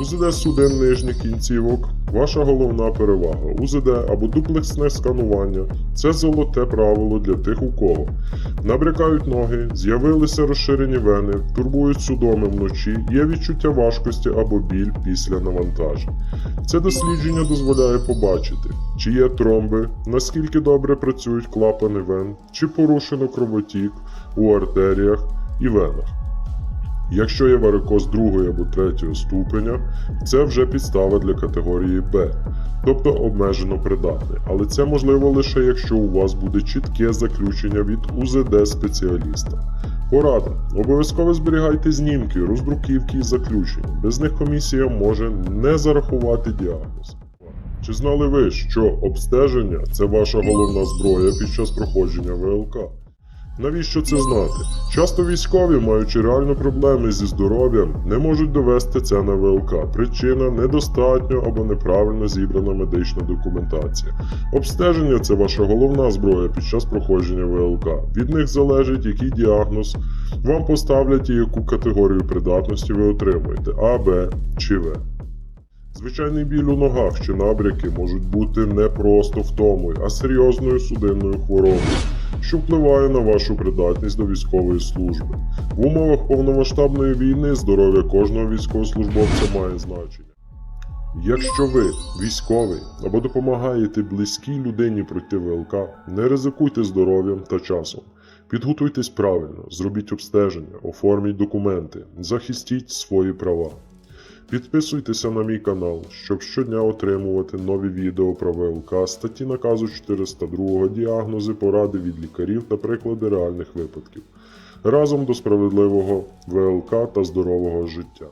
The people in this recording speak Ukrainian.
УЗД судин нижніх кінцівок ваша головна перевага. УЗД або дуплексне сканування це золоте правило для тих, у кого набрякають ноги, з'явилися розширені вени, турбують судоми вночі, є відчуття важкості або біль після навантажень. Це дослідження дозволяє побачити, чи є тромби, наскільки добре працюють клапани вен, чи порушено кровотік у артеріях і венах. Якщо є варикоз другої або третього ступеня, це вже підстава для категорії Б, тобто обмежено придатний. Але це можливо лише якщо у вас буде чітке заключення від УЗД спеціаліста. Порада. Обов'язково зберігайте знімки, роздруківки і заключення. Без них комісія може не зарахувати діагноз. Чи знали ви, що обстеження це ваша головна зброя під час проходження ВЛК? Навіщо це знати? Часто військові, маючи реальні проблеми зі здоров'ям, не можуть довести це на ВЛК. Причина недостатньо або неправильно зібрана медична документація. Обстеження це ваша головна зброя під час проходження ВЛК. Від них залежить, який діагноз вам поставлять і яку категорію придатності ви отримуєте А, Б чи В. Звичайний біль у ногах чи набряки можуть бути не просто втомою, а серйозною судинною хворобою, що впливає на вашу придатність до військової служби. В умовах повномасштабної війни здоров'я кожного військовослужбовця має значення. Якщо ви військовий або допомагаєте близькій людині пройти ВЛК, не ризикуйте здоров'ям та часом. Підготуйтесь правильно, зробіть обстеження, оформіть документи, захистіть свої права. Підписуйтеся на мій канал, щоб щодня отримувати нові відео про ВЛК, статті наказу 402, діагнози, поради від лікарів та приклади реальних випадків. Разом до справедливого ВЛК та здорового життя.